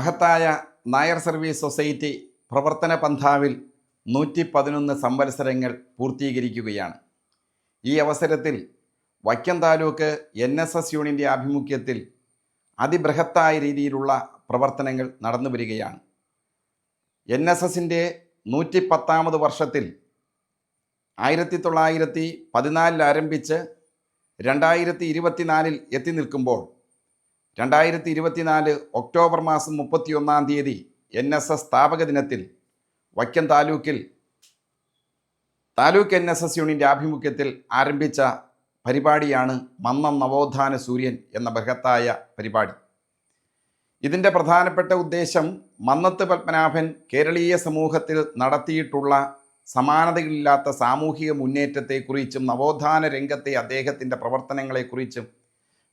മഹത്തായ Nair service society പ്രവർത്തന പന്ഥാവിൽ നൂറ്റി പതിനൊന്ന് സംവത്സരങ്ങൾ പൂർത്തീകരിക്കുകയാണ്. ഈ അവസരത്തിൽ Vaikom taluk N S S യൂണിന്റെ ആഭിമുഖ്യത്തിൽ അതിബൃഹത്തായ രീതിയിലുള്ള പ്രവർത്തനങ്ങൾ നടന്നു വരികയാണ്. എൻ എസ് എസിന്റെ നൂറ്റി പത്താമത് വർഷത്തിൽ ആയിരത്തി തൊള്ളായിരത്തി പതിനാലിൽ ആരംഭിച്ച് രണ്ടായിരത്തി ഇരുപത്തിനാലിൽ എത്തി നിൽക്കുമ്പോൾ രണ്ടായിരത്തി ഇരുപത്തിനാല് ഒക്ടോബർ മാസം മുപ്പത്തിയൊന്നാം തീയതി എൻ എസ് എസ് സ്ഥാപക ദിനത്തിൽ വൈക്കം താലൂക്കിൽ താലൂക്ക് എൻ എസ് എസ് യൂണിന്റെ ആഭിമുഖ്യത്തിൽ ആരംഭിച്ച പരിപാടിയാണ് മന്നം നവോത്ഥാന സൂര്യൻ എന്ന ബൃഹത്തായ പരിപാടി. ഇതിന്റെ പ്രധാനപ്പെട്ട ഉദ്ദേശം മന്നത്ത് പത്മനാഭൻ കേരളീയ സമൂഹത്തിൽ നടത്തിയിട്ടുള്ള സമാനതകളില്ലാത്ത സാമൂഹിക മുന്നേറ്റത്തെക്കുറിച്ചും നവോത്ഥാന രംഗത്തെ അദ്ദേഹത്തിന്റെ പ്രവർത്തനങ്ങളെക്കുറിച്ചും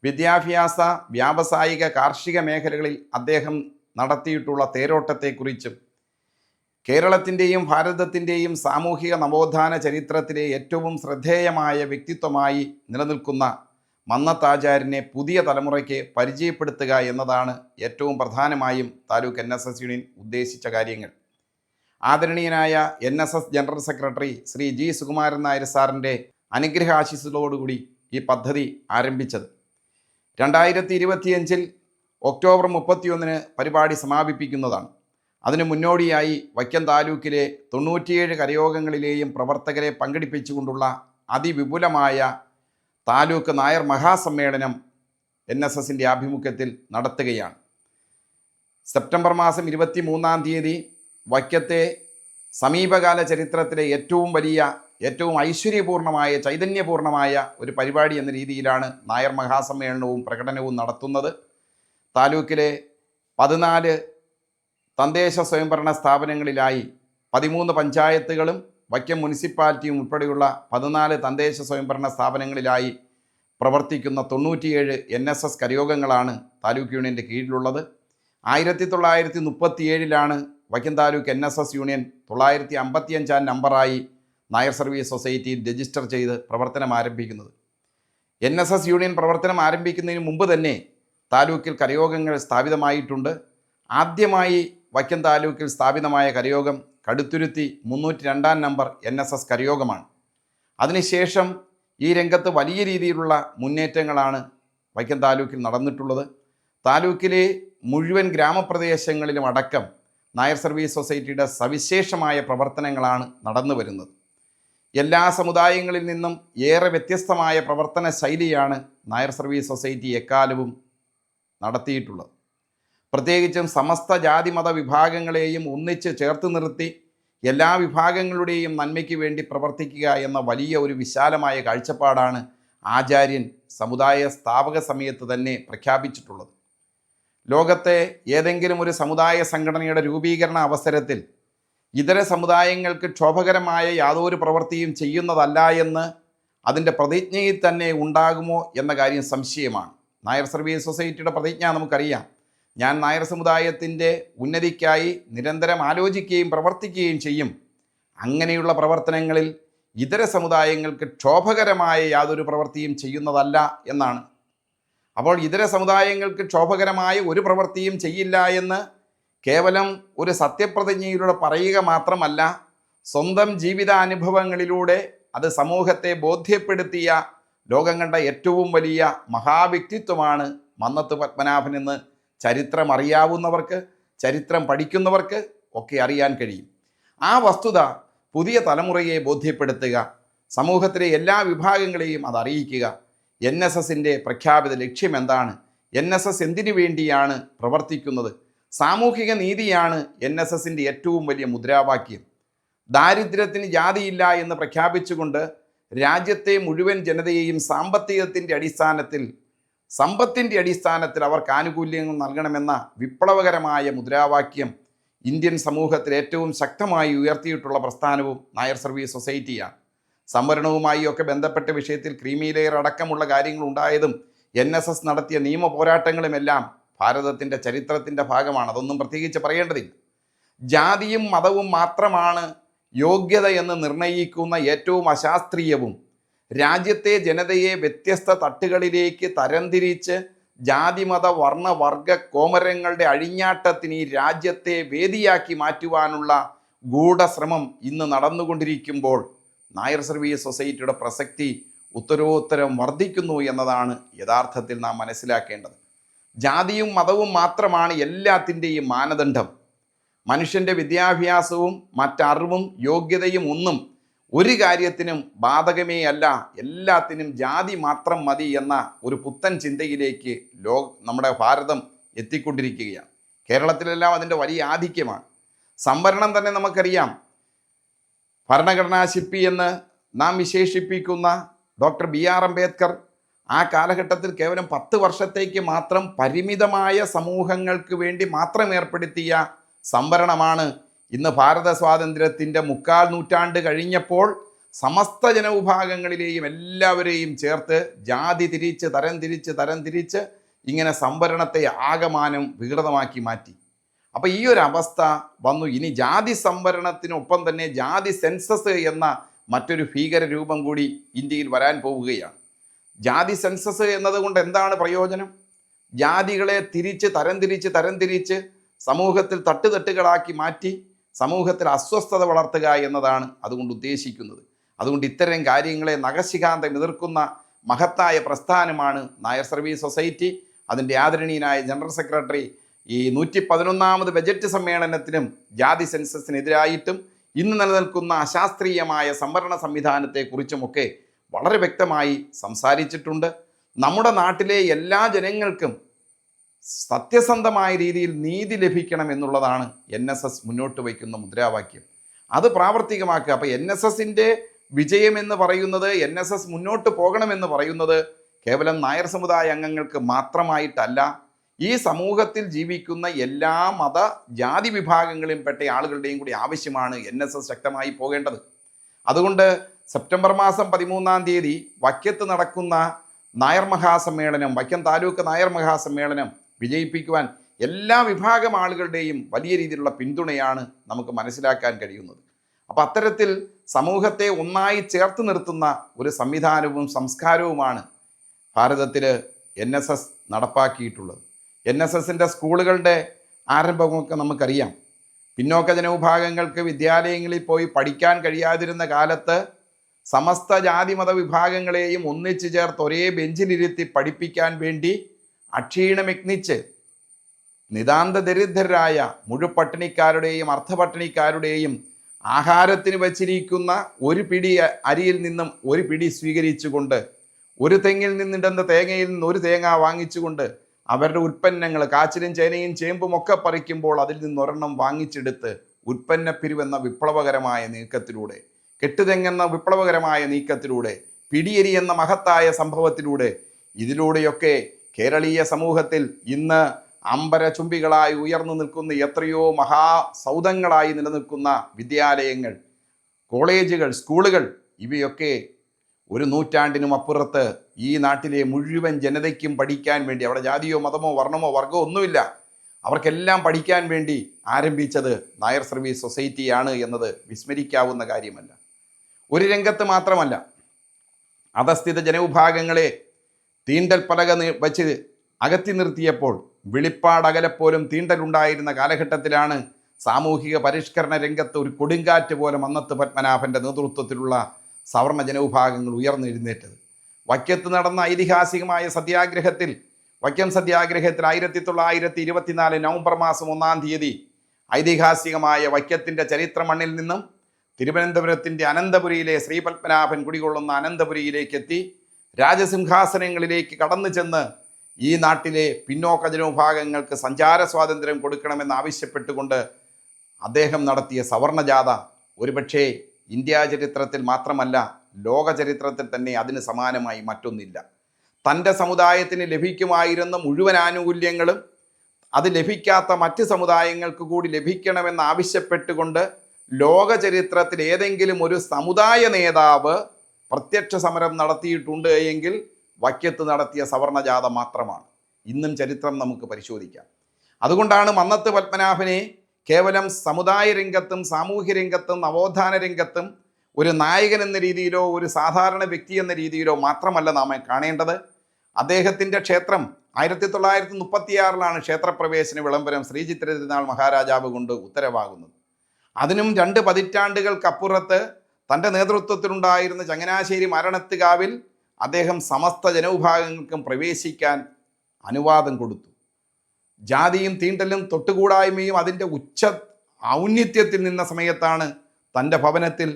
വിദ്യാഭ്യാസ വ്യാവസായിക കാർഷിക മേഖലകളിൽ അദ്ദേഹം നടത്തിയിട്ടുള്ള തേരോട്ടത്തെക്കുറിച്ചും കേരളത്തിന്റെയും ഭാരതത്തിന്റെയും സാമൂഹിക നവോത്ഥാന ചരിത്രത്തിലെ ഏറ്റവും ശ്രദ്ധേയമായ വ്യക്തിത്വമായി നിലനിൽക്കുന്ന മന്നത്താചാര്യനെ പുതിയ തലമുറയ്ക്ക് പരിചയപ്പെടുത്തുക എന്നതാണ് ഏറ്റവും പ്രധാനമായും taluk N S S union ഉദ്ദേശിച്ച കാര്യങ്ങൾ. ആദരണീയനായ N S S general secretary Shri G Sukumaran Nair സാറിന്റെ അനുഗ്രഹ ആശീസ്സോടുകൂടി ഈ പദ്ധതി ആരംഭിച്ചത്. രണ്ടായിരത്തി ഇരുപത്തിയഞ്ചിൽ ഒക്ടോബർ മുപ്പത്തിയൊന്നിന് പരിപാടി സമാപിപ്പിക്കുന്നതാണ്. അതിനു മുന്നോടിയായി വൈക്കം താലൂക്കിലെ തൊണ്ണൂറ്റിയേഴ് കരയോഗങ്ങളിലെയും പ്രവർത്തകരെ പങ്കെടുപ്പിച്ചുകൊണ്ടുള്ള അതിവിപുലമായ താലൂക്ക് നായർ മഹാസമ്മേളനം എൻ എസ് എസിന്റെ ആഭിമുഖ്യത്തിൽ നടത്തുകയാണ്. സെപ്റ്റംബർ മാസം ഇരുപത്തി മൂന്നാം തീയതി വൈക്കത്തെ സമീപകാല ചരിത്രത്തിലെ ഏറ്റവും വലിയ ഏറ്റവും ഐശ്വര്യപൂർണമായ ചൈതന്യപൂർണമായ ഒരു പരിപാടി എന്ന രീതിയിലാണ് നായർ മഹാസമ്മേളനവും പ്രകടനവും നടത്തുന്നത്. താലൂക്കിലെ പതിനാല് തദ്ദേശ സ്വയംഭരണ സ്ഥാപനങ്ങളിലായി പതിമൂന്ന് പഞ്ചായത്തുകളും വൈക്കം മുനിസിപ്പാലിറ്റിയും ഉൾപ്പെടെയുള്ള പതിനാല് തദ്ദേശ സ്വയംഭരണ സ്ഥാപനങ്ങളിലായി പ്രവർത്തിക്കുന്ന തൊണ്ണൂറ്റിയേഴ് എൻ എസ് എസ് കരയോഗങ്ങളാണ് താലൂക്ക് യൂണിയന്റെ കീഴിലുള്ളത്. ആയിരത്തി തൊള്ളായിരത്തി മുപ്പത്തിയേഴിലാണ് Vaikom taluk N S S union തൊള്ളായിരത്തി അമ്പത്തിയഞ്ചാം നമ്പറായി നായർ സർവീസ് സൊസൈറ്റിയിൽ രജിസ്റ്റർ ചെയ്ത് പ്രവർത്തനം ആരംഭിക്കുന്നത്. എൻ എസ് എസ് യൂണിയൻ പ്രവർത്തനം ആരംഭിക്കുന്നതിന് മുമ്പ് തന്നെ താലൂക്കിൽ കരയോഗങ്ങൾ സ്ഥാപിതമായിട്ടുണ്ട്. ആദ്യമായി വൈക്കം താലൂക്കിൽ സ്ഥാപിതമായ കരയോഗം കടുത്തുരുത്തി മുന്നൂറ്റി രണ്ടാം നമ്പർ എൻ എസ് എസ് കരയോഗമാണ്. അതിനുശേഷം ഈ രംഗത്ത് വലിയ രീതിയിലുള്ള മുന്നേറ്റങ്ങളാണ് വൈക്കം താലൂക്കിൽ നടന്നിട്ടുള്ളത്. താലൂക്കിലെ മുഴുവൻ ഗ്രാമപ്രദേശങ്ങളിലും അടക്കം നായർ സർവീസ് സൊസൈറ്റിയുടെ സവിശേഷമായ പ്രവർത്തനങ്ങളാണ് നടന്നു വരുന്നത് എല്ലാ സമുദായങ്ങളിൽ നിന്നും ഏറെ വ്യത്യസ്തമായ പ്രവർത്തന ശൈലിയാണ് നായർ സർവീസ് സൊസൈറ്റി എക്കാലവും നടത്തിയിട്ടുള്ളത്. പ്രത്യേകിച്ചും സമസ്ത ജാതി മത വിഭാഗങ്ങളെയും ഒന്നിച്ച് ചേർത്ത് നിർത്തി എല്ലാ വിഭാഗങ്ങളുടെയും നന്മയ്ക്ക് വേണ്ടി പ്രവർത്തിക്കുക എന്ന വലിയ ഒരു വിശാലമായ കാഴ്ചപ്പാടാണ് ആചാര്യൻ സമുദായ സ്ഥാപക സമയത്ത് തന്നെ പ്രഖ്യാപിച്ചിട്ടുള്ളത്. ലോകത്തെ ഏതെങ്കിലും ഒരു സമുദായ സംഘടനയുടെ രൂപീകരണ അവസരത്തിൽ ഇതര സമുദായങ്ങൾക്ക് ക്ഷോഭകരമായ യാതൊരു പ്രവൃത്തിയും ചെയ്യുന്നതല്ല എന്ന് അതിന്റെ പ്രതിജ്ഞയിൽ തന്നെ ഉണ്ടാകുമോ എന്ന കാര്യം സംശയമാണ്. നായർ സർവീസ് സൊസൈറ്റിയുടെ പ്രതിജ്ഞ നമുക്കറിയാം. ഞാൻ നായർ സമുദായത്തിന്റെ ഉന്നതിക്കായി നിരന്തരം ആലോചിക്കുകയും പ്രവർത്തിക്കുകയും ചെയ്യും. അങ്ങനെയുള്ള പ്രവർത്തനങ്ങളിൽ ഇതര സമുദായങ്ങൾക്ക് ക്ഷോഭകരമായ യാതൊരു പ്രവൃത്തിയും ചെയ്യുന്നതല്ല എന്നാണ്. അപ്പോൾ ഇതര സമുദായങ്ങൾക്ക് ക്ഷോഭകരമായ ഒരു പ്രവൃത്തിയും ചെയ്യില്ല എന്ന് കേവലം ഒരു സത്യപ്രതിജ്ഞയിലൂടെ പറയുക മാത്രമല്ല സ്വന്തം ജീവിതാനുഭവങ്ങളിലൂടെ അത് സമൂഹത്തെ ബോധ്യപ്പെടുത്തിയ ലോകം കണ്ട ഏറ്റവും വലിയ മഹാവ്യക്തിത്വമാണ് മന്നത്ത് പത്മനാഭൻ എന്ന് ചരിത്രം അറിയാവുന്നവർക്ക് ചരിത്രം പഠിക്കുന്നവർക്ക് ഒക്കെ അറിയാൻ കഴിയും. ആ വസ്തുത പുതിയ തലമുറയെ ബോധ്യപ്പെടുത്തുക സമൂഹത്തിലെ എല്ലാ വിഭാഗങ്ങളെയും അത് അറിയിക്കുക. എൻ എസ് എസിന്റെ പ്രഖ്യാപിത ലക്ഷ്യം എന്താണ്? എൻ എസ് എസ് എന്തിനു വേണ്ടിയാണ് പ്രവർത്തിക്കുന്നത്? സാമൂഹിക നീതിയാണ് എൻ എസ് എസിന്റെ ഏറ്റവും വലിയ മുദ്രാവാക്യം. ദാരിദ്ര്യത്തിന് ജാതിയില്ല എന്ന് പ്രഖ്യാപിച്ചുകൊണ്ട് രാജ്യത്തെ മുഴുവൻ ജനതയെയും സാമ്പത്തികത്തിന്റെ അടിസ്ഥാനത്തിൽ സമ്പത്തിന്റെ അടിസ്ഥാനത്തിൽ അവർക്ക് ആനുകൂല്യങ്ങൾ നൽകണമെന്ന വിപ്ലവകരമായ മുദ്രാവാക്യം ഇന്ത്യൻ സമൂഹത്തിൽ ഏറ്റവും ശക്തമായി ഉയർത്തിയിട്ടുള്ള പ്രസ്ഥാനവും നായർ സർവീസ് സൊസൈറ്റിയാണ്. സംവരണവുമായി ഒക്കെ ബന്ധപ്പെട്ട വിഷയത്തിൽ ക്രീമി ലെയർ അടക്കമുള്ള കാര്യങ്ങൾ ഉണ്ടായതും എൻ എസ് എസ് നടത്തിയ നിയമ പോരാട്ടങ്ങളുമെല്ലാം ഭാരതത്തിന്റെ ചരിത്രത്തിന്റെ ഭാഗമാണ്. അതൊന്നും പ്രത്യേകിച്ച് പറയേണ്ടതില്ല. ജാതിയും മതവും മാത്രമാണ് യോഗ്യത എന്ന് നിർണയിക്കുന്ന ഏറ്റവും അശാസ്ത്രീയവും രാജ്യത്തെ ജനതയെ വ്യത്യസ്ത തട്ടുകളിലേക്ക് തരംതിരിച്ച് ജാതിമത വർണ വർഗ കോമരങ്ങളുടെ അഴിഞ്ഞാട്ടത്തിന് ഈ രാജ്യത്തെ വേദിയാക്കി മാറ്റുവാനുള്ള ഗൂഢശ്രമം ഇന്ന് നടന്നുകൊണ്ടിരിക്കുമ്പോൾ നായർ സർവീസ് സൊസൈറ്റിയുടെ പ്രസക്തി ഉത്തരോത്തരം വർദ്ധിക്കുന്നു എന്നതാണ് യഥാർത്ഥത്തിൽ നാം മനസ്സിലാക്കേണ്ടത്. ജാതിയും മതവും മാത്രമാണ് എല്ലാത്തിന്റെയും മാനദണ്ഡം. മനുഷ്യന്റെ വിദ്യാഭ്യാസവും മറ്ററിവും യോഗ്യതയും ഒന്നും ഒരു കാര്യത്തിനും ബാധകമേ അല്ല എല്ലാത്തിനും ജാതി മാത്രം മതി എന്ന ഒരു പുത്തൻ ചിന്തയിലേക്ക് ലോ നമ്മുടെ ഭാരതം എത്തിക്കൊണ്ടിരിക്കുകയാണ്. കേരളത്തിലെല്ലാം അതിന്റെ വലിയ ആധിക്യമാണ്. സംവരണം തന്നെ നമുക്കറിയാം. ഭരണഘടനാ ശില്പി എന്ന് നാം വിശേഷിപ്പിക്കുന്ന ഡോക്ടർ ബി ആർ അംബേദ്കർ ആ കാലഘട്ടത്തിൽ കേവലം പത്ത് വർഷത്തേക്ക് മാത്രം പരിമിതമായ സമൂഹങ്ങൾക്ക് വേണ്ടി മാത്രം ഏർപ്പെടുത്തിയ സംവരണമാണ് ഇന്ന് ഭാരത സ്വാതന്ത്ര്യത്തിന്റെ മുക്കാൽ നൂറ്റാണ്ട് കഴിഞ്ഞപ്പോൾ സമസ്ത ജനവിഭാഗങ്ങളിലെയും എല്ലാവരെയും ചേർത്ത് ജാതി തിരിച്ച് തരം തിരിച്ച് തരം തിരിച്ച് ഇങ്ങനെ സംവരണത്തെ ആകമാനം വികൃതമാക്കി മാറ്റി. അപ്പോൾ ഈ ഒരു അവസ്ഥ വന്നു. ഇനി ജാതി സംവരണത്തിനൊപ്പം തന്നെ ജാതി സെൻസസ് എന്ന മറ്റൊരു ഭീകര രൂപം കൂടി ഇന്ത്യയിൽ വരാൻ പോവുകയാണ്. ജാതി സെൻസസ് എന്നതുകൊണ്ട് എന്താണ് പ്രയോജനം? ജാതികളെ തിരിച്ച് തരംതിരിച്ച് തരംതിരിച്ച് സമൂഹത്തിൽ തട്ടുതട്ടുകളാക്കി മാറ്റി സമൂഹത്തിൽ അസ്വസ്ഥത വളർത്തുക എന്നതാണ് അതുകൊണ്ട് ഉദ്ദേശിക്കുന്നത്. അതുകൊണ്ട് ഇത്തരം കാര്യങ്ങളെ നഖശികാന്തം എതിർക്കുന്ന മഹത്തായ പ്രസ്ഥാനമാണ് നായർ സർവീസ് സൊസൈറ്റി. അതിന്റെ ആദരണീയനായ ജനറൽ സെക്രട്ടറി ഈ നൂറ്റി പതിനൊന്നാമത് ബജറ്റ് സമ്മേളനത്തിനും ജാതി സെൻസസിനെതിരായിട്ടും ഇന്ന് നിലനിൽക്കുന്ന അശാസ്ത്രീയമായ സംവരണ സംവിധാനത്തെക്കുറിച്ചുമൊക്കെ വളരെ വ്യക്തമായി സംസാരിച്ചിട്ടുണ്ട്. നമ്മുടെ നാട്ടിലെ എല്ലാ ജനങ്ങൾക്കും സത്യസന്ധമായ രീതിയിൽ നീതി ലഭിക്കണം എന്നുള്ളതാണ് എൻ എസ് എസ് മുന്നോട്ട് വയ്ക്കുന്ന മുദ്രാവാക്യം. അത് പ്രാവർത്തികമാക്കുക. അപ്പോൾ എൻ എസ് എസിന്റെ വിജയമെന്ന് പറയുന്നത് എൻ എസ് എസ് മുന്നോട്ട് പോകണമെന്ന് പറയുന്നത് കേവലം നായർ സമുദായ അംഗങ്ങൾക്ക് മാത്രമായിട്ടല്ല ഈ സമൂഹത്തിൽ ജീവിക്കുന്ന എല്ലാ മത ജാതി വിഭാഗങ്ങളിൽ പെട്ട ആളുകളുടെയും കൂടി ആവശ്യമാണ് എൻ എസ് എസ് ശക്തമായി പോകേണ്ടത്. അതുകൊണ്ട് സെപ്റ്റംബർ മാസം പതിമൂന്നാം തീയതി വക്യത്ത് നടക്കുന്ന നായർ മഹാസമ്മേളനം വക്കം താലൂക്ക് നായർ മഹാസമ്മേളനം വിജയിപ്പിക്കുവാൻ എല്ലാ വിഭാഗം ആളുകളുടെയും വലിയ രീതിയിലുള്ള പിന്തുണയാണ് നമുക്ക് മനസ്സിലാക്കാൻ കഴിയുന്നത്. അപ്പം അത്തരത്തിൽ സമൂഹത്തെ ഒന്നായി ചേർത്ത് നിർത്തുന്ന ഒരു സംവിധാനവും സംസ്കാരവുമാണ് ഭാരതത്തിൽ എൻ എസ് എസ് നടപ്പാക്കിയിട്ടുള്ളത്. എൻ എസ് എസിന്റെ സ്കൂളുകളുടെ ആരംഭമൊക്കെ നമുക്കറിയാം. പിന്നോക്ക ജനവിഭാഗങ്ങൾക്ക് വിദ്യാലയങ്ങളിൽ പോയി പഠിക്കാൻ കഴിയാതിരുന്ന കാലത്ത് സമസ്ത ജാതി മത വിഭാഗങ്ങളെയും ഒന്നിച്ചു ചേർത്ത് ഒരേ ബെഞ്ചിലിരുത്തി പഠിപ്പിക്കാൻ വേണ്ടി അക്ഷീണമിഗ്നിച്ച് നിതാന്ത ദരിദ്രരായ മുഴുപട്ടിണിക്കാരുടെയും അർദ്ധപട്ടിണിക്കാരുടെയും ആഹാരത്തിന് വച്ചിരിക്കുന്ന ഒരു പിടി അരിയിൽ നിന്നും ഒരു പിടി സ്വീകരിച്ചുകൊണ്ട് ഒരു തെങ്ങിൽ നിന്നിടുന്ന തേങ്ങയിൽ നിന്ന് ഒരു തേങ്ങ വാങ്ങിച്ചുകൊണ്ട് അവരുടെ ഉൽപ്പന്നങ്ങൾ കാച്ചിലും ചേനയും ചേമ്പും ഒക്കെ പറിക്കുമ്പോൾ അതിൽ നിന്നൊരെണ്ണം വാങ്ങിച്ചെടുത്ത് ഉൽപ്പന്നപ്പിരിവെന്ന വിപ്ലവകരമായ നീക്കത്തിലൂടെ കെട്ടുതെങ്ങെന്ന വിപ്ലവകരമായ നീക്കത്തിലൂടെ പിടിയരി എന്ന മഹത്തായ സംഭവത്തിലൂടെ ഇതിലൂടെയൊക്കെ കേരളീയ സമൂഹത്തിൽ ഇന്ന് അമ്പരചുംബികളായി ഉയർന്നു നിൽക്കുന്ന എത്രയോ മഹാസൗധങ്ങളായി നിലനിൽക്കുന്ന വിദ്യാലയങ്ങൾ കോളേജുകൾ സ്കൂളുകൾ ഇവയൊക്കെ ഒരു നൂറ്റാണ്ടിനും അപ്പുറത്ത് ഈ നാട്ടിലെ മുഴുവൻ ജനതയ്ക്കും പഠിക്കാൻ വേണ്ടി അവിടെ ജാതിയോ മതമോ വർണമോ വർഗമോ ഒന്നുമില്ല അവർക്കെല്ലാം പഠിക്കാൻ വേണ്ടി ആരംഭിച്ചത് നായർ സർവീസ് സൊസൈറ്റിയാണ് എന്നത് വിസ്മരിക്കാവുന്ന കാര്യമല്ല. ഒരു രംഗത്ത് മാത്രമല്ല അധസ്ഥിത ജനവിഭാഗങ്ങളെ തീണ്ടൽ പലക വച്ച് അകത്തി നിർത്തിയപ്പോൾ വിളിപ്പാടകലെപ്പോലും തീണ്ടലുണ്ടായിരുന്ന കാലഘട്ടത്തിലാണ് സാമൂഹിക പരിഷ്കരണ രംഗത്ത് ഒരു കൊടുങ്കാറ്റ് പോലെ മന്നത്ത് പത്മനാഭന്റെ നേതൃത്വത്തിലുള്ള സവർണ ജനവിഭാഗങ്ങൾ ഉയർന്നെഴുന്നേറ്റത്. വക്യത്ത് നടന്ന ഐതിഹാസികമായ സത്യാഗ്രഹത്തിൽ വക്യം സത്യാഗ്രഹത്തിൽ ആയിരത്തി തൊള്ളായിരത്തി ഇരുപത്തിനാല് നവംബർ മാസം ഒന്നാം തീയതി ഐതിഹാസികമായ വക്യത്തിന്റെ ചരിത്ര മണ്ണിൽ നിന്നും തിരുവനന്തപുരത്തിന്റെ അനന്തപുരിയിലെ ശ്രീപത്മനാഭൻ കുടികൊള്ളുന്ന അനന്തപുരിയിലേക്ക് എത്തി രാജസിംഹാസനങ്ങളിലേക്ക് കടന്നു ചെന്ന് ഈ നാട്ടിലെ പിന്നോക്ക ജനവിഭാഗങ്ങൾക്ക് സഞ്ചാര സ്വാതന്ത്ര്യം കൊടുക്കണമെന്ന് ആവശ്യപ്പെട്ടുകൊണ്ട് അദ്ദേഹം നടത്തിയ സവർണജാഥ ഒരുപക്ഷേ ഇന്ത്യാ ചരിത്രത്തിൽ മാത്രമല്ല ലോക ചരിത്രത്തിൽ തന്നെ അതിന് സമാനമായി മറ്റൊന്നില്ല. തന്റെ സമുദായത്തിന് ലഭിക്കുമായിരുന്ന മുഴുവൻ ആനുകൂല്യങ്ങളും അത് ലഭിക്കാത്ത മറ്റ് സമുദായങ്ങൾക്ക് കൂടി ലഭിക്കണമെന്ന് ആവശ്യപ്പെട്ടുകൊണ്ട് ലോക ചരിത്രത്തിൽ ഏതെങ്കിലും ഒരു സമുദായ നേതാവ് പ്രത്യക്ഷ സമരം നടത്തിയിട്ടുണ്ട് എങ്കിൽ വക്യത്ത് നടത്തിയ സവർണജാത മാത്രമാണ്. ഇന്നും ചരിത്രം നമുക്ക് പരിശോധിക്കാം. അതുകൊണ്ടാണ് മന്നത്ത് പത്മനാഭനെ കേവലം സമുദായ രംഗത്തും സാമൂഹ്യ രംഗത്തും നവോത്ഥാന രംഗത്തും ഒരു നായകൻ എന്ന രീതിയിലോ ഒരു സാധാരണ വ്യക്തി എന്ന രീതിയിലോ മാത്രമല്ല നാം കാണേണ്ടത്. അദ്ദേഹത്തിന്റെ ക്ഷേത്രം ആയിരത്തി തൊള്ളായിരത്തി മുപ്പത്തിയാറിലാണ് ക്ഷേത്രപ്രവേശന വിളംബരം ശ്രീചിത്ര തിരുനാൾ മഹാരാജാവ് കൊണ്ട് ഉത്തരവാകുന്നത്. അതിനും രണ്ട് പതിറ്റാണ്ടുകൾക്കപ്പുറത്ത് തന്റെ നേതൃത്വത്തിലുണ്ടായിരുന്ന ചങ്ങനാശ്ശേരി മരണത്തുകാവിൽ അദ്ദേഹം സമസ്ത ജനവിഭാഗങ്ങൾക്കും പ്രവേശിക്കാൻ അനുവാദം കൊടുത്തു. ജാതിയും തീണ്ടലും തൊട്ടുകൂടായ്മയും അതിന്റെ ഉച്ച ഔന്നിത്യത്തിൽ നിന്ന സമയത്താണ് തന്റെ ഭവനത്തിൽ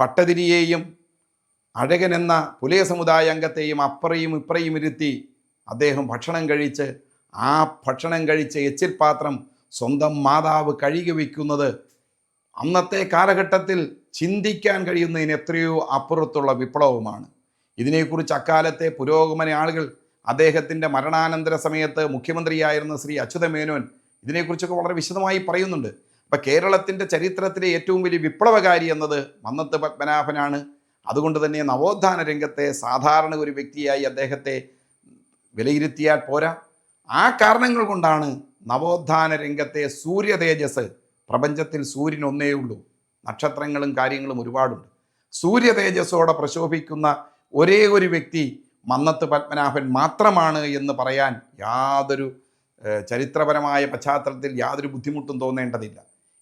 ഭട്ടതിരിയെയും അഴകൻ എന്ന പുലയ സമുദായ അംഗത്തെയും അപ്പറയും ഇപ്പറയും ഇരുത്തി അദ്ദേഹം ഭക്ഷണം കഴിച്ച് ആ ഭക്ഷണം കഴിച്ച് എച്ചിൽ പാത്രം സ്വന്തം മാതാവ് കഴുകി വയ്ക്കുന്നത് അന്നത്തെ കാലഘട്ടത്തിൽ ചിന്തിക്കാൻ കഴിയുന്നതിന് എത്രയോ അപ്പുറത്തുള്ള വിപ്ലവമാണ്. ഇതിനെക്കുറിച്ച് അക്കാലത്തെ പുരോഗമന ആളുകൾ അദ്ദേഹത്തിന്റെ മരണാനന്തര സമയത്ത് മുഖ്യമന്ത്രിയായിരുന്ന ശ്രീ അച്യുത മേനോൻ ഇതിനെക്കുറിച്ചൊക്കെ വളരെ വിശദമായി പറയുന്നുണ്ട്. അപ്പം കേരളത്തിന്റെ ചരിത്രത്തിലെ ഏറ്റവും വലിയ വിപ്ലവകാരി എന്നത് മന്നത്ത് പത്മനാഭനാണ്. അതുകൊണ്ട് തന്നെ നവോത്ഥാന രംഗത്തെ സാധാരണ ഒരു വ്യക്തിയായി അദ്ദേഹത്തെ വിലയിരുത്തിയാൽ പോരാ. ആ കാരണങ്ങൾ കൊണ്ടാണ് നവോത്ഥാന രംഗത്തെ സൂര്യ തേജസ് പ്രപഞ്ചത്തിൽ സൂര്യൻ ഒന്നേ ഉള്ളൂ. നക്ഷത്രങ്ങളും കാര്യങ്ങളും ഒരുപാടുണ്ട്. സൂര്യ തേജസ്സോടെ പ്രശോഭിക്കുന്ന ഒരേ ഒരു വ്യക്തി മന്നത്ത് പത്മനാഭൻ മാത്രമാണ് എന്ന് പറയാൻ യാതൊരു ചരിത്രപരമായ പശ്ചാത്തലത്തിൽ യാതൊരു ബുദ്ധിമുട്ടും തോന്നേണ്ടതില്ല.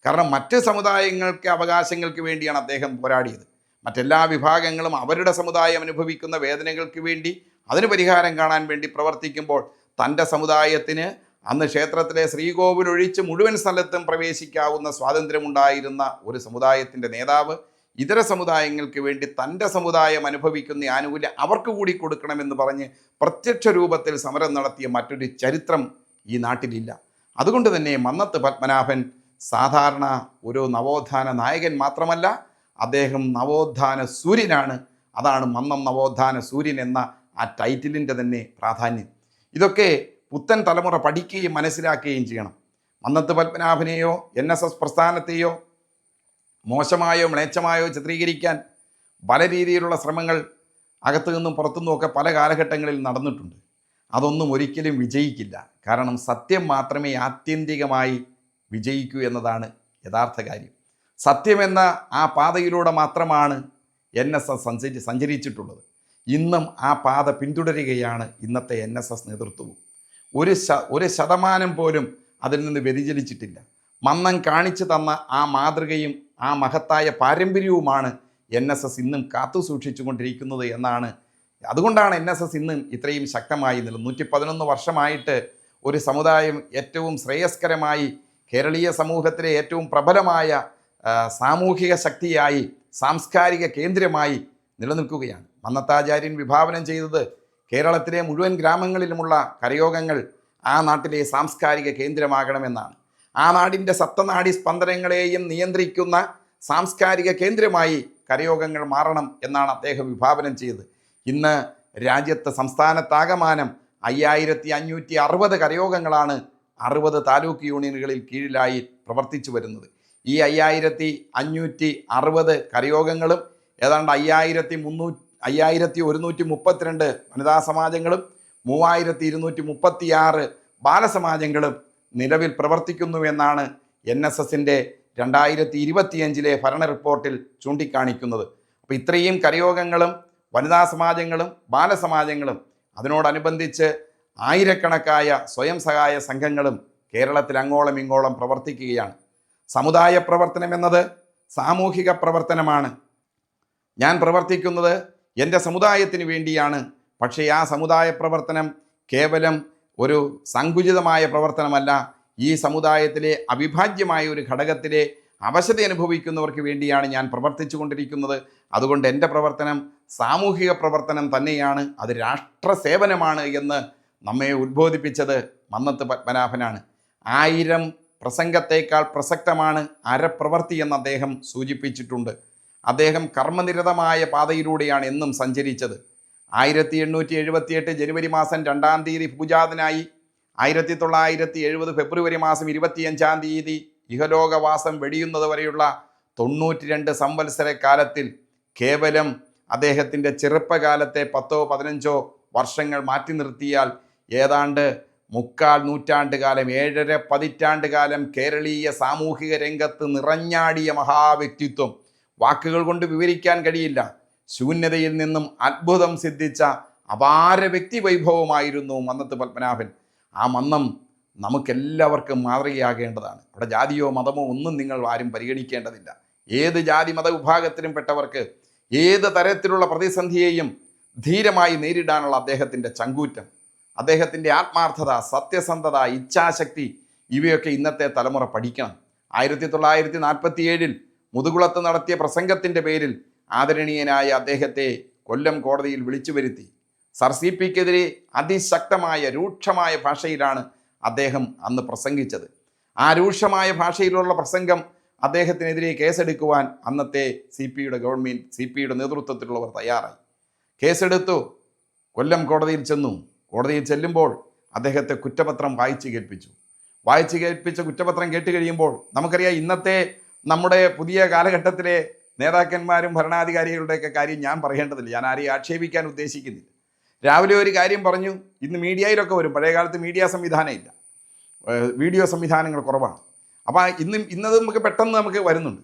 കാരണം മറ്റ് സമുദായങ്ങൾക്ക് അവകാശങ്ങൾക്ക് വേണ്ടിയാണ് അദ്ദേഹം പോരാടിയത്. മറ്റെല്ലാ വിഭാഗങ്ങളും അവരുടെ സമുദായം അനുഭവിക്കുന്ന വേദനകൾക്ക് വേണ്ടി അതിന് പരിഹാരം കാണാൻ വേണ്ടി പ്രവർത്തിക്കുമ്പോൾ തന്റെ സമുദായത്തിന് അന്ന് ക്ഷേത്രത്തിലെ ശ്രീകോവിൽ ഒഴിച്ച് മുഴുവൻ സ്ഥലത്തും പ്രവേശിക്കാവുന്ന സ്വാതന്ത്ര്യമുണ്ടായിരുന്ന ഒരു സമുദായത്തിന്റെ നേതാവ് ഇതര സമുദായങ്ങൾക്ക് വേണ്ടി തന്റെ സമുദായം അനുഭവിക്കുന്ന ആനുകൂല്യം അവർക്ക് കൂടി കൊടുക്കണമെന്ന് പറഞ്ഞ് പ്രത്യക്ഷ രൂപത്തിൽ സമരം നടത്തിയ മറ്റൊരു ചരിത്രം ഈ നാട്ടിലില്ല. അതുകൊണ്ട് തന്നെ മന്നത്ത് പത്മനാഭൻ സാധാരണ ഒരു നവോത്ഥാന നായകൻ മാത്രമല്ല അദ്ദേഹം നവോത്ഥാന സൂര്യനാണ്. അതാണ് മന്നം നവോത്ഥാന സൂര്യൻ എന്ന ആ ടൈറ്റിലിന്റെ തന്നെ പ്രാധാന്യം. ഇതൊക്കെ പുത്തൻ തലമുറ പഠിക്കുകയും മനസ്സിലാക്കുകയും ചെയ്യണം. മന്നത്ത് പത്മനാഭനെയോ എൻ എസ് എസ് പ്രസ്ഥാനത്തെയോ മോശമായോ മ്ലേച്ഛമായോ ചിത്രീകരിക്കാൻ പല രീതിയിലുള്ള ശ്രമങ്ങൾ അകത്തു നിന്നും പുറത്തുനിന്നും ഒക്കെ പല കാലഘട്ടങ്ങളിൽ നടന്നിട്ടുണ്ട്. അതൊന്നും ഒരിക്കലും വിജയിക്കില്ല. കാരണം സത്യം മാത്രമേ ആത്യന്തികമായി വിജയിക്കൂ എന്നതാണ് യഥാർത്ഥ കാര്യം. സത്യമെന്ന ആ പാതയിലൂടെ മാത്രമാണ് എൻ എസ് എസ് സഞ്ചരി സഞ്ചരിച്ചിട്ടുള്ളത്. ഇന്നും ആ പാത പിന്തുടരുകയാണ് ഇന്നത്തെ എൻ എസ് എസ് നേതൃത്വവും. ഒരു ഒരു ശതമാനം പോലും അതിൽ നിന്ന് വ്യതിചലിച്ചിട്ടില്ല. മന്നം കാണിച്ചു തന്ന ആ മാതൃകയും ആ മഹത്തായ പാരമ്പര്യവുമാണ് എൻ എസ് എസ് ഇന്നും കാത്തു സൂക്ഷിച്ചുകൊണ്ടിരിക്കുന്നത് എന്നാണ്. അതുകൊണ്ടാണ് എൻ എസ് എസ് ഇന്നും ഇത്രയും ശക്തമായി നില നൂറ്റി പതിനൊന്ന് വർഷമായിട്ട് ഒരു സമുദായം ഏറ്റവും ശ്രേയസ്കരമായി കേരളീയ സമൂഹത്തിലെ ഏറ്റവും പ്രബലമായ സാമൂഹിക ശക്തിയായി സാംസ്കാരിക കേന്ദ്രമായി നിലനിൽക്കുകയാണ്. മന്നത്താചാര്യൻ വിഭാവനം ചെയ്തത് കേരളത്തിലെ മുഴുവൻ ഗ്രാമങ്ങളിലുമുള്ള കരയോഗങ്ങൾ ആ നാട്ടിലെ സാംസ്കാരിക കേന്ദ്രമാകണമെന്നാണ്. ആ നാടിന്റെ സപ്തനാടി സ്പന്ദനങ്ങളെയും നിയന്ത്രിക്കുന്ന സാംസ്കാരിക കേന്ദ്രമായി കരയോഗങ്ങൾ മാറണം എന്നാണ് അദ്ദേഹം വിഭാവനം ചെയ്തത്. ഇന്ന് രാജ്യത്ത് സംസ്ഥാനത്താകമാനം അയ്യായിരത്തി അഞ്ഞൂറ്റി അറുപത് കരയോഗങ്ങളാണ് അറുപത് താലൂക്ക് യൂണിയനുകളിൽ കീഴിലായി പ്രവർത്തിച്ചു വരുന്നത്. ഈ അയ്യായിരത്തി അഞ്ഞൂറ്റി അറുപത് കരയോഗങ്ങളും ഏതാണ്ട് അയ്യായിരത്തി മുന്നൂറ്റി അയ്യായിരത്തി ഒരുന്നൂറ്റി മുപ്പത്തിരണ്ട് വനിതാ സമാജങ്ങളും മൂവായിരത്തി ഇരുന്നൂറ്റി മുപ്പത്തിയാറ് ബാലസമാജങ്ങളും നിലവിൽ പ്രവർത്തിക്കുന്നുവെന്നാണ് എൻ എസ് എസിന്റെ രണ്ടായിരത്തി ഇരുപത്തിയഞ്ചിലെ ഭരണ റിപ്പോർട്ടിൽ ചൂണ്ടിക്കാണിക്കുന്നത്. അപ്പോൾ ഇത്രയും കരയോഗങ്ങളും വനിതാ സമാജങ്ങളും ബാലസമാജങ്ങളും അതിനോടനുബന്ധിച്ച് ആയിരക്കണക്കായ സ്വയം സഹായ സംഘങ്ങളും കേരളത്തിൽ അങ്ങോളം ഇങ്ങോളം പ്രവർത്തിക്കുകയാണ്. സമുദായ പ്രവർത്തനം എന്നത് സാമൂഹിക പ്രവർത്തനമാണ്. ഞാൻ പ്രവർത്തിക്കുന്നത് എന്റെ സമുദായത്തിന് വേണ്ടിയാണ്. പക്ഷേ ആ സമുദായ പ്രവർത്തനം കേവലം ഒരു സങ്കുചിതമായ പ്രവർത്തനമല്ല. ഈ സമുദായത്തിലെ അവിഭാജ്യമായ ഒരു ഘടകത്തിലെ അവശത അനുഭവിക്കുന്നവർക്ക് വേണ്ടിയാണ് ഞാൻ പ്രവർത്തിച്ചു കൊണ്ടിരിക്കുന്നത് അതുകൊണ്ട് എന്റെ പ്രവർത്തനം സാമൂഹിക പ്രവർത്തനം തന്നെയാണ്. അത് രാഷ്ട്ര സേവനമാണ് എന്ന് നമ്മെ ഉദ്ബോധിപ്പിച്ചത് മന്നത്ത് പത്മനാഭനാണ്. ആയിരം പ്രസംഗത്തേക്കാൾ പ്രസക്തമാണ് അരപ്രവർത്തി എന്ന് അദ്ദേഹം സൂചിപ്പിച്ചിട്ടുണ്ട്. അദ്ദേഹം കർമ്മനിരതമായ പാതയിലൂടെയാണ് എന്നും സഞ്ചരിച്ചത്. ആയിരത്തി എണ്ണൂറ്റി എഴുപത്തിയെട്ട് ജനുവരി മാസം രണ്ടാം തീയതി പൂജാതനായി. ആയിരത്തി തൊള്ളായിരത്തി എഴുപത് ഫെബ്രുവരി മാസം ഇരുപത്തിയഞ്ചാം തീയതി ഇഹലോകവാസം വെടിയുന്നത് വരെയുള്ള തൊണ്ണൂറ്റി രണ്ട് സംവത്സര കാലത്തിൽ കേവലം അദ്ദേഹത്തിന്റെ ചെറുപ്പകാലത്തെ പത്തോ പതിനഞ്ചോ വർഷങ്ങൾ മാറ്റി നിർത്തിയാൽ ഏതാണ്ട് മുക്കാൽ നൂറ്റാണ്ട് കാലം ഏഴര പതിറ്റാണ്ട് കാലം കേരളീയ സാമൂഹിക രംഗത്ത് നിറഞ്ഞാടിയ മഹാവ്യക്തിത്വം. വാക്കുകൾ കൊണ്ട് വിവരിക്കാൻ കഴിയില്ല. ശൂന്യതയിൽ നിന്നും അത്ഭുതം സിദ്ധിച്ച അപാര വ്യക്തി വൈഭവമായിരുന്നു മന്നത്ത് പത്മനാഭൻ. ആ മന്നം നമുക്കെല്ലാവർക്കും മാതൃകയാകേണ്ടതാണ്. അവിടെ ജാതിയോ മതമോ ഒന്നും നിങ്ങൾ ആരും പരിഗണിക്കേണ്ടതില്ല. ഏത് ജാതി മത വിഭാഗത്തിലും പെട്ടവർക്ക് ഏത് തരത്തിലുള്ള പ്രതിസന്ധിയെയും ധീരമായി നേരിടാനുള്ള അദ്ദേഹത്തിന്റെ ചങ്കൂറ്റം അദ്ദേഹത്തിന്റെ ആത്മാർത്ഥത സത്യസന്ധത ഇച്ഛാശക്തി ഇവയൊക്കെ ഇന്നത്തെ തലമുറ പഠിക്കണം. ആയിരത്തി തൊള്ളായിരത്തി നാൽപ്പത്തി ഏഴിൽ മുതുകുളത്ത് നടത്തിയ പ്രസംഗത്തിന്റെ പേരിൽ ആദരണീയനായ അദ്ദേഹത്തെ കൊല്ലം കോടതിയിൽ വിളിച്ചു വരുത്തി. സർ സി പിക്കെതിരെ അതിശക്തമായ രൂക്ഷമായ ഭാഷയിലാണ് അദ്ദേഹം അന്ന് പ്രസംഗിച്ചത്. ആ രൂക്ഷമായ ഭാഷയിലുള്ള പ്രസംഗം അദ്ദേഹത്തിനെതിരെ കേസെടുക്കുവാൻ അന്നത്തെ സി പിയുടെ ഗവൺമെന്റ് സി പിയുടെ നേതൃത്വത്തിലുള്ളവർ തയ്യാറായി. കേസെടുത്തു. കൊല്ലം കോടതിയിൽ ചെന്നു. കോടതിയിൽ ചെല്ലുമ്പോൾ അദ്ദേഹത്തെ കുറ്റപത്രം വായിച്ചു കേൾപ്പിച്ചു. വായിച്ചു കേൾപ്പിച്ച കുറ്റപത്രം കേട്ട് കഴിയുമ്പോൾ നമുക്കറിയാം ഇന്നത്തെ നമ്മുടെ പുതിയ കാലഘട്ടത്തിലെ നേതാക്കന്മാരും ഭരണാധികാരികളുടെയൊക്കെ കാര്യം ഞാൻ പറയേണ്ടതില്ല. ഞാൻ ആരെയും ആക്ഷേപിക്കാൻ ഉദ്ദേശിക്കുന്നില്ല. രാവിലെ ഒരു കാര്യം പറഞ്ഞു ഇന്ന് മീഡിയയിലൊക്കെ വരും. പഴയ കാലത്ത് മീഡിയ സംവിധാനം ഇല്ല. വീഡിയോ സംവിധാനങ്ങൾ കുറവാണ്. അപ്പോൾ ഇന്നും ഇന്നത് നമുക്ക് പെട്ടെന്ന് നമുക്ക് വരുന്നുണ്ട്.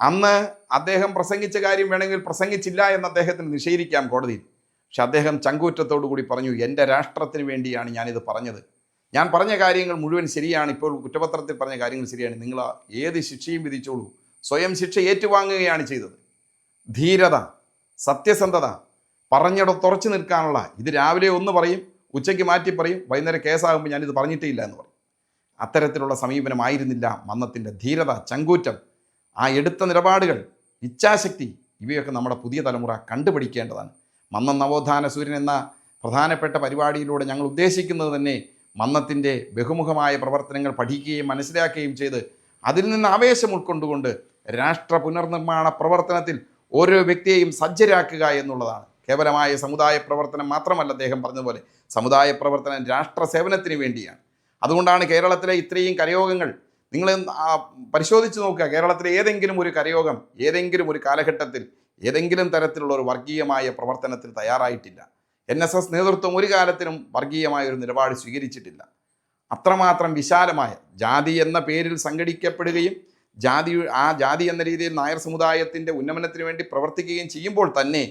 അന്ന് അദ്ദേഹം പ്രസംഗിച്ച കാര്യം വേണമെങ്കിൽ പ്രസംഗിച്ചില്ല എന്ന് അദ്ദേഹത്തിന് നിഷേധിക്കാം കോടതിയിൽ. പക്ഷെ അദ്ദേഹം ചങ്കൂറ്റത്തോടു കൂടി പറഞ്ഞു എന്റെ രാഷ്ട്രത്തിന് വേണ്ടിയാണ് ഞാനിത് പറഞ്ഞത്. ഞാൻ പറഞ്ഞ കാര്യങ്ങൾ മുഴുവൻ ശരിയാണ്. ഇപ്പോൾ കുറ്റപത്രത്തിൽ പറഞ്ഞ കാര്യങ്ങൾ ശരിയാണ്. നിങ്ങൾ ഏത് ശിക്ഷയും വിധിച്ചോളൂ. സ്വയം ശിക്ഷ ഏറ്റുവാങ്ങുകയാണ് ചെയ്തത്. ധീരത സത്യസന്ധത പറഞ്ഞിടത്ത് തുറച്ചു നിൽക്കാനുള്ള ഇത് രാവിലെ ഒന്ന് പറയും ഉച്ചയ്ക്ക് മാറ്റി പറയും വൈകുന്നേരം കേസാകുമ്പോൾ ഞാനിത് പറഞ്ഞിട്ടേ ഇല്ല എന്ന് പറയും. അത്തരത്തിലുള്ള സമീപനമായിരുന്നില്ല മന്നത്തിന്റെ ധീരത ചങ്കൂറ്റം ആ എടുത്ത നിലപാടുകൾ ഇച്ഛാശക്തി ഇവയൊക്കെ നമ്മുടെ പുതിയ തലമുറ കണ്ടുപിടിക്കേണ്ടതാണ്. മന്നം നവോത്ഥാന സൂര്യൻ എന്ന പ്രധാനപ്പെട്ട പരിപാടിയിലൂടെ ഞങ്ങൾ ഉദ്ദേശിക്കുന്നത് തന്നെ മന്നത്തിന്റെ ബഹുമുഖമായ പ്രവർത്തനങ്ങൾ പഠിക്കുകയും മനസ്സിലാക്കുകയും ചെയ്ത് അതിൽ നിന്ന് ആവേശം ഉൾക്കൊണ്ടുകൊണ്ട് രാഷ്ട്ര പുനർനിർമ്മാണ പ്രവർത്തനത്തിൽ ഓരോ വ്യക്തിയെയും സജ്ജരാക്കുക എന്നുള്ളതാണ്. കേവലമായ സമുദായ പ്രവർത്തനം മാത്രമല്ല അദ്ദേഹം പറഞ്ഞതുപോലെ. സമുദായ പ്രവർത്തനം രാഷ്ട്ര സേവനത്തിന് വേണ്ടിയാണ്. അതുകൊണ്ടാണ് കേരളത്തിലെ ഇത്രയും കരയോഗങ്ങൾ. നിങ്ങൾ പരിശോധിച്ച് നോക്കുക. കേരളത്തിലെ ഏതെങ്കിലും ഒരു കരയോഗം ഏതെങ്കിലും ഒരു കാലഘട്ടത്തിൽ ഏതെങ്കിലും തരത്തിലുള്ള ഒരു വർഗീയമായ പ്രവർത്തനത്തിൽ തയ്യാറായിട്ടില്ല. എൻ എസ് എസ് നേതൃത്വം ഒരു കാലത്തിനും വർഗീയമായ ഒരു നിലപാട് സ്വീകരിച്ചിട്ടില്ല. അത്രമാത്രം വിശാലമായ ജാതി എന്ന പേരിൽ സംഘടിക്കപ്പെടുകയും ജാതി ആ ജാതി എന്ന രീതിയിൽ നായർ സമുദായത്തിന്റെ ഉന്നമനത്തിന് വേണ്ടി പ്രവർത്തിക്കുകയും ചെയ്യുമ്പോൾ തന്നെ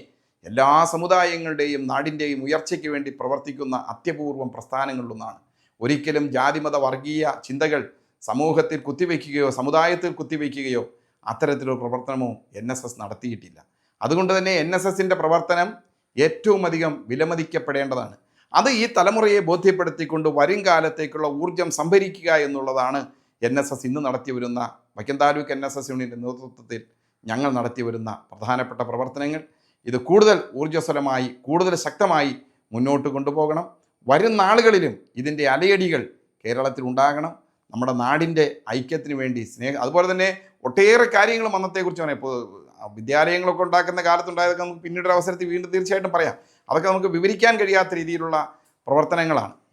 എല്ലാ സമുദായങ്ങളുടെയും നാടിന്റെയും ഉയർച്ചയ്ക്ക് വേണ്ടി പ്രവർത്തിക്കുന്ന അത്യപൂർവം പ്രസ്ഥാനങ്ങളിലൊന്നാണ്. ഒരിക്കലും ജാതിമത വർഗീയ ചിന്തകൾ സമൂഹത്തിൽ കുത്തിവെക്കുകയോ സമുദായത്തിൽ കുത്തിവെക്കുകയോ അത്തരത്തിലൊരു പ്രവർത്തനമോ എൻ എസ് എസ് നടത്തിയിട്ടില്ല. അതുകൊണ്ട് തന്നെ എൻ എസ് എസിന്റെ പ്രവർത്തനം ഏറ്റവും അധികം വിലമതിക്കപ്പെടേണ്ടതാണ്. അത് ഈ തലമുറയെ ബോധ്യപ്പെടുത്തിക്കൊണ്ട് വരും കാലത്തേക്കുള്ള ഊർജം സംഭരിക്കുക എന്നുള്ളതാണ് എൻ എസ് എസ് ഇന്ന് നടത്തി വരുന്ന Vaikom taluk N S S യൂണിയന്റെ നേതൃത്വത്തിൽ ഞങ്ങൾ നടത്തി വരുന്ന പ്രധാനപ്പെട്ട പ്രവർത്തനങ്ങൾ. ഇത് കൂടുതൽ ഊർജസ്വലമായി കൂടുതൽ ശക്തമായി മുന്നോട്ട് കൊണ്ടുപോകണം. വരും നാളുകളിലും ഇതിന്റെ അലയടികൾ കേരളത്തിൽ ഉണ്ടാകണം. നമ്മുടെ നാടിന്റെ ഐക്യത്തിന് വേണ്ടി സ്നേഹം അതുപോലെ തന്നെ ഒട്ടേറെ കാര്യങ്ങളും അന്നത്തെക്കുറിച്ച് പറയാം. ഇപ്പോൾ വിദ്യാലയങ്ങളൊക്കെ ഉണ്ടാക്കുന്ന കാലത്തുണ്ടായതൊക്കെ നമുക്ക് പിന്നീട് ഒരു അവസരത്തിൽ വീണ്ടും തീർച്ചയായിട്ടും പറയാം. അതൊക്കെ നമുക്ക് വിവരിക്കാൻ കഴിയാത്ത രീതിയിലുള്ള പ്രവർത്തനങ്ങളാണ്.